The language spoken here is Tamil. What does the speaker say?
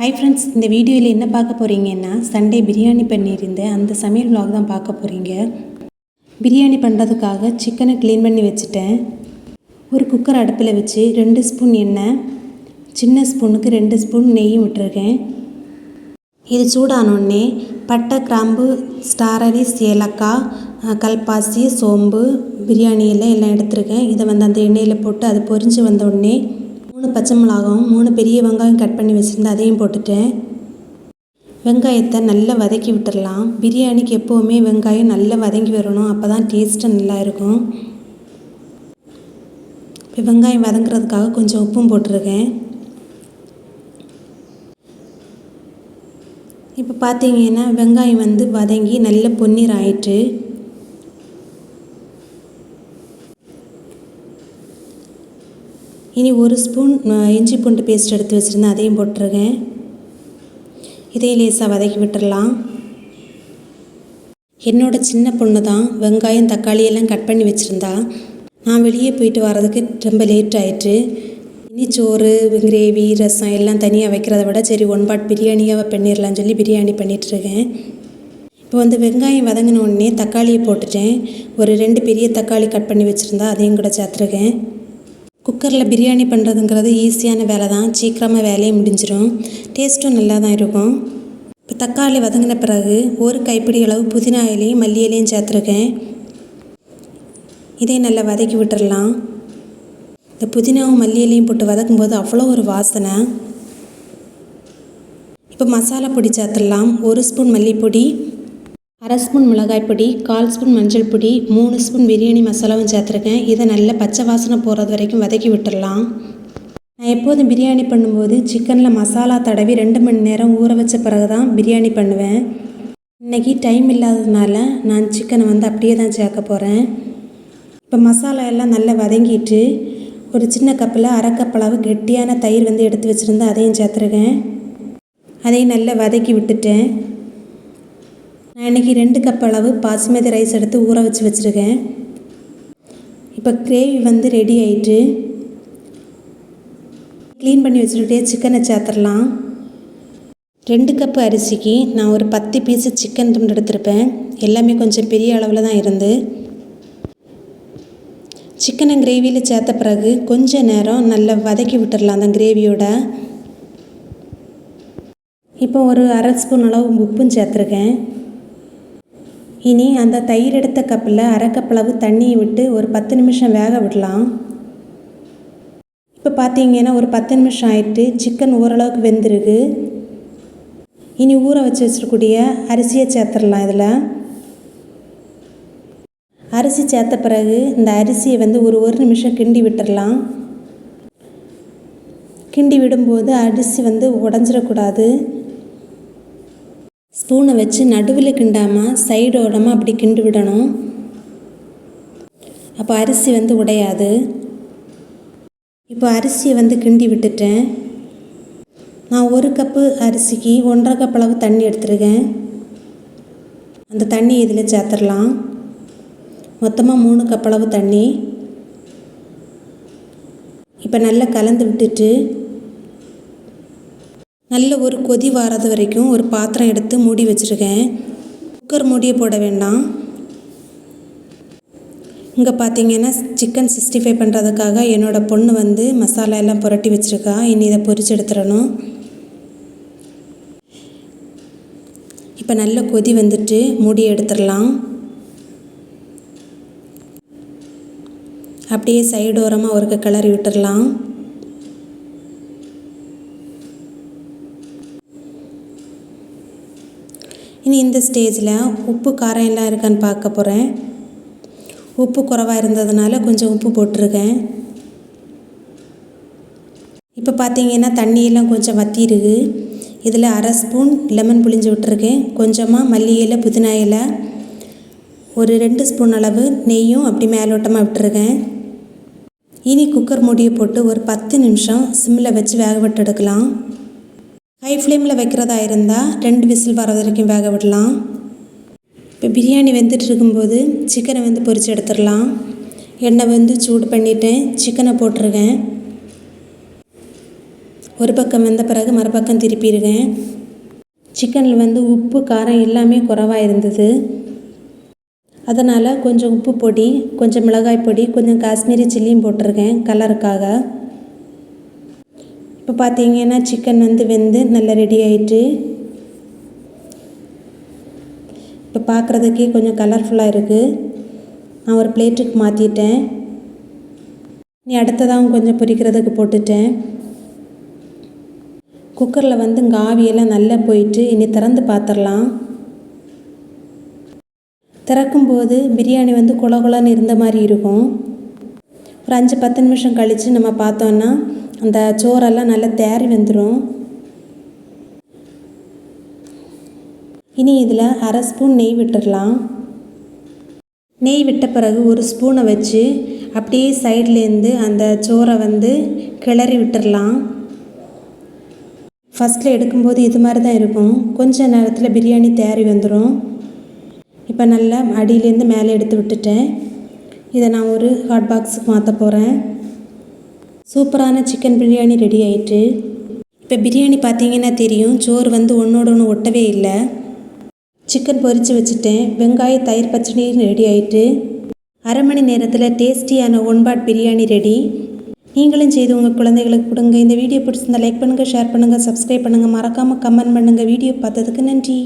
ஹை ஃப்ரெண்ட்ஸ் இந்த வீடியோவில் என்ன பார்க்க போகிறீங்கன்னா சண்டே பிரியாணி பண்ணியிருந்தேன் அந்த சமையல் vlog தான் பார்க்க போகிறீங்க பிரியாணி பண்ணுறதுக்காக சிக்கனை க்ளீன் பண்ணி வச்சுட்டேன். ஒரு குக்கர் அடுப்பில் வச்சு ரெண்டு ஸ்பூன் எண்ணெய் சின்ன ஸ்பூனுக்கு ரெண்டு ஸ்பூன் நெய்யும் விட்டுருக்கேன். இது சூடானோடனே பட்டை கிராம்பு ஸ்டாரரிஸ் ஏலக்காய் கல்பாசி சோம்பு பிரியாணி எல்லாம் எடுத்துருக்கேன். இதை வந்து அந்த எண்ணெயில் போட்டு அது பொரிஞ்சு வந்தோடனே மூணு பச்சை மிளகாவும் மூணு பெரிய வெங்காயம் கட் பண்ணி வச்சுருந்து அதையும் போட்டுட்டேன். வெங்காயத்தை நல்லா வதக்கி விட்டுடலாம் பிரியாணிக்கு எப்போவுமே வெங்காயம் நல்லா வதங்கி வரணும். அப்போ தான் டேஸ்ட்டு நல்லா இருக்கும். இப்போ வெங்காயம் வதங்குறதுக்காக கொஞ்சம் உப்பும் போட்டிருக்கேன். இப்போ பார்த்தீங்கன்னா வெங்காயம் வந்து வதங்கி நல்ல பொன்னீர் ஆயிட்டு இனி ஒரு ஸ்பூன் இஞ்சி பூண்டு பேஸ்ட் எடுத்து வச்சுருந்தேன் அதையும் போட்டிருக்கேன் இதையும் லேசாக வதக்கி விட்டுடலாம் என்னோடய சின்ன பொண்ணு தான் வெங்காயம் தக்காளி எல்லாம் கட் பண்ணி வச்சுருந்தா. நான் வெளியே போயிட்டு வர்றதுக்கு ரொம்ப லேட் ஆயிட்டு இனி சோறு கிரேவி ரசம் எல்லாம் தனியாக வைக்கிறத விட சரி ஒன் பாட் பிரியாணியாக பண்ணிடலாம்னு சொல்லி பிரியாணி பண்ணிகிட்ருக்கேன் இப்போ வந்து வெங்காயம் வதங்கின உடனே தக்காளியை போட்டுட்டேன். ஒரு ரெண்டு பெரிய தக்காளி கட் பண்ணி வச்சுருந்தா அதையும் கூட சேர்த்துருக்கேன். குக்கரில் பிரியாணி பண்ணுறதுங்கிறது ஈஸியான வேலை தான். சீக்கிரமாக வேலையை முடிஞ்சிடும் டேஸ்ட்டும் நல்லா தான் இருக்கும். இப்போ தக்காளி வதங்கின பிறகு ஒரு கைப்பிடி அளவு புதினா இலையும் மல்லி இலையும் சேர்த்துருக்கேன். இதையும் நல்லா வதக்கி விட்டுடலாம் இந்த புதினாவும் மல்லி இலையும் போட்டு வதக்கும்போது அவ்வளோ ஒரு வாசனை. இப்போ மசாலா பொடி சேர்த்துடலாம். ஒரு ஸ்பூன் மல்லிப்பொடி அரை ஸ்பூன் மிளகாய் பொடி கால் ஸ்பூன் மஞ்சள் பொடி மூணு ஸ்பூன் பிரியாணி மசாலாவும் சேர்த்துருக்கேன். இதை நல்லா பச்சை வாசனை போகிறது வரைக்கும் வதக்கி விட்டுடலாம். நான் எப்போதும் பிரியாணி பண்ணும்போது சிக்கனில் மசாலா தடவி ரெண்டு மணி நேரம் ஊற வச்ச பிறகு தான் பிரியாணி பண்ணுவேன். இன்றைக்கி டைம் இல்லாததுனால நான் சிக்கனை வந்து அப்படியே தான் சேர்க்க போகிறேன் இப்போ மசாலா எல்லாம் நல்லா வதங்கிட்டு ஒரு சின்ன கப்பில் அரை கப் அளவு கெட்டியான தயிர் வந்து எடுத்து வச்சுருந்தேன் அதையும் சேர்த்துருக்கேன். அதையும் நல்லா வதக்கி விட்டுட்டேன். நான் இன்றைக்கி ரெண்டு கப் அளவு பாசுமதி ரைஸ் எடுத்து ஊற வச்சு வச்சுருக்கேன். இப்போ கிரேவி வந்து ரெடி ஆயிட்டு க்ளீன் பண்ணி வச்சுக்கிட்டே சிக்கனை சேர்த்துடலாம். ரெண்டு கப்பு அரிசிக்கு நான் ஒரு பத்து பீஸு சிக்கன் துண்டு எடுத்திருப்பேன். எல்லாமே கொஞ்சம் பெரிய அளவில் தான் இருந்து. சிக்கனை கிரேவியில் சேர்த்த பிறகு கொஞ்ச நேரம் நல்லா வதக்கி விட்டுடலாம் அந்த கிரேவியோட இப்போ ஒரு அரை ஸ்பூன் அளவு உப்பும் சேர்த்துருக்கேன். இனி அந்த தயிர் எடுத்த கப்பில் அரைக்கப்பளவு தண்ணியை விட்டு ஒரு பத்து நிமிஷம் வேக விடலாம். இப்போ பார்த்தீங்கன்னா ஒரு பத்து நிமிஷம் ஆயிட்டு சிக்கன் ஓரளவுக்கு வெந்திருக்கு. இனி ஊற வச்சு வச்சிருக்கூடிய அரிசியை சேர்த்துடலாம் இதில். அரிசி சேர்த்த பிறகு இந்த அரிசியை வந்து ஒரு ஒரு நிமிஷம் கிண்டி விட்டுறலாம் கிண்டி விடும்போது அரிசி வந்து உடஞ்சிடக்கூடாது. ஸ்பூனை வச்சு நடுவில் கிண்டாமல் சைடோடமாக அப்படி கிண்டு விடணும். அப்போ அரிசி வந்து உடையாது. இப்போ அரிசியை வந்து கிண்டி விட்டுட்டேன். நான் ஒரு கப்பு அரிசிக்கு ஒன்றரை கப் அளவு தண்ணி எடுத்துருக்கேன். அந்த தண்ணி இதில் சேர்த்துடலாம். மொத்தமாக மூணு கப் அளவு தண்ணி. இப்போ நல்லா கலந்து விட்டுட்டு நல்ல ஒரு கொதி வாரது வரைக்கும் ஒரு பாத்திரம் எடுத்து மூடி வச்சுருக்கேன். குக்கர் மூடியை போட வேண்டாம். இங்கே பார்த்தீங்கன்னா சிக்கன் சிக்ஸ்டி ஃபைவ் பண்ணுறதுக்காக என்னோடய பொண்ணு வந்து மசாலா எல்லாம் புரட்டி வச்சுருக்கா. இனி இதை பொரிச்சு எடுத்துடணும். இப்போ நல்ல கொதி வந்துட்டு மூடி எடுத்துடலாம். அப்படியே சைடோரமாக ஒருக்க கிளறி விட்டுடலாம். இனி இந்த ஸ்டேஜில் உப்பு காரம் எல்லாம் இருக்கான்னு பார்க்க போகிறேன் உப்பு குறைவாக இருந்ததுனால கொஞ்சம் உப்பு போட்டிருக்கேன். இப்போ பார்த்தீங்கன்னா தண்ணியெல்லாம் கொஞ்சம் வத்திருக்கு இதில் அரை ஸ்பூன் லெமன் புளிஞ்சு விட்டுருக்கேன். கொஞ்சமாக மல்லி இலை புதினா இலை ஒரு ரெண்டு ஸ்பூன் அளவு நெய்யும் அப்படி மேலோட்டமாக விட்டுருக்கேன். இனி குக்கர் மூடியை போட்டு ஒரு பத்து நிமிஷம் சிம்மில் வச்சு வேக விட்டு எடுக்கலாம். ஹை ஃப்ளேமில் வைக்கிறதா இருந்தால் ரெண்டு விசில் வர வரைக்கும் வேக விடலாம். இப்போ பிரியாணி வெந்துட்டு இருக்கும்போது சிக்கனை வந்து பொரித்து எடுத்துடலாம். எண்ணெய் வந்து சூடு பண்ணிவிட்டேன் சிக்கனை போட்டிருக்கேன் ஒரு பக்கம் வெந்த பிறகு மறுபக்கம் திருப்பிடுவேன். சிக்கனில் வந்து உப்பு காரம் எல்லாமே குறைவாக இருந்தது. அதனால் கொஞ்சம் உப்பு பொடி கொஞ்சம் மிளகாய் பொடி கொஞ்சம் காஷ்மீரி சில்லியும் போட்டிருக்கேன் கலருக்காக இப்போ பார்த்தீங்கன்னா சிக்கன் வந்து வெந்து நல்லா ரெடி ஆயிட்டு இப்போ பார்க்குறதுக்கே கொஞ்சம் கலர்ஃபுல்லாக இருக்குது நான் ஒரு பிளேட்டுக்கு மாற்றிட்டேன் நீ அடுத்ததாகவும் கொஞ்சம் பொரிக்கிறதுக்கு போட்டுட்டேன். குக்கரில் வந்து இங்கே ஆவியெல்லாம் நல்லா போயிட்டு இனி திறந்து பார்த்துடலாம் திறக்கும்போது பிரியாணி வந்து குல இருந்த மாதிரி இருக்கும். ஒரு அஞ்சு பத்து நிமிஷம் கழித்து நம்ம பார்த்தோன்னா அந்த சோறெல்லாம் நல்லா தேறி வந்துடும் இனி இதில் அரை ஸ்பூன் நெய் விட்டுடலாம் நெய் விட்ட பிறகு ஒரு ஸ்பூனை வச்சு அப்படியே சைட்லேருந்து அந்த சோறை வந்து கிளறி விட்டுடலாம் ஃபஸ்ட்டில் எடுக்கும்போது இது மாதிரி தான் இருக்கும். கொஞ்ச நேரத்தில் பிரியாணி தேறி வந்துடும் இப்போ நல்லா அடியிலேருந்து மேலே எடுத்து விட்டுட்டேன். இதை நான் ஒரு ஹாட் பாக்ஸுக்கு மாற்ற போகிறேன். சூப்பரான சிக்கன் பிரியாணி ரெடி ஆயிட்டு. இப்போ பிரியாணி பார்த்தீங்கன்னா தெரியும். சோறு வந்து ஒன்றோட ஒன்று ஒட்டவே இல்லை. சிக்கன் பொரித்து வச்சுட்டேன். வெங்காய தயிர் பச்சடி ரெடி ஆயிட்டு. அரை மணி நேரத்தில் டேஸ்டியான ஒன் பாட் பிரியாணி ரெடி. நீங்களும் செய்து உங்கள் குழந்தைகளுக்கு கொடுங்க. இந்த வீடியோ பிடிச்சிருந்தா லைக் பண்ணுங்கள் ஷேர் பண்ணுங்கள் சப்ஸ்கிரைப் பண்ணுங்கள் மறக்காமல் கமெண்ட் பண்ணுங்கள் வீடியோ பார்த்ததுக்கு நன்றி.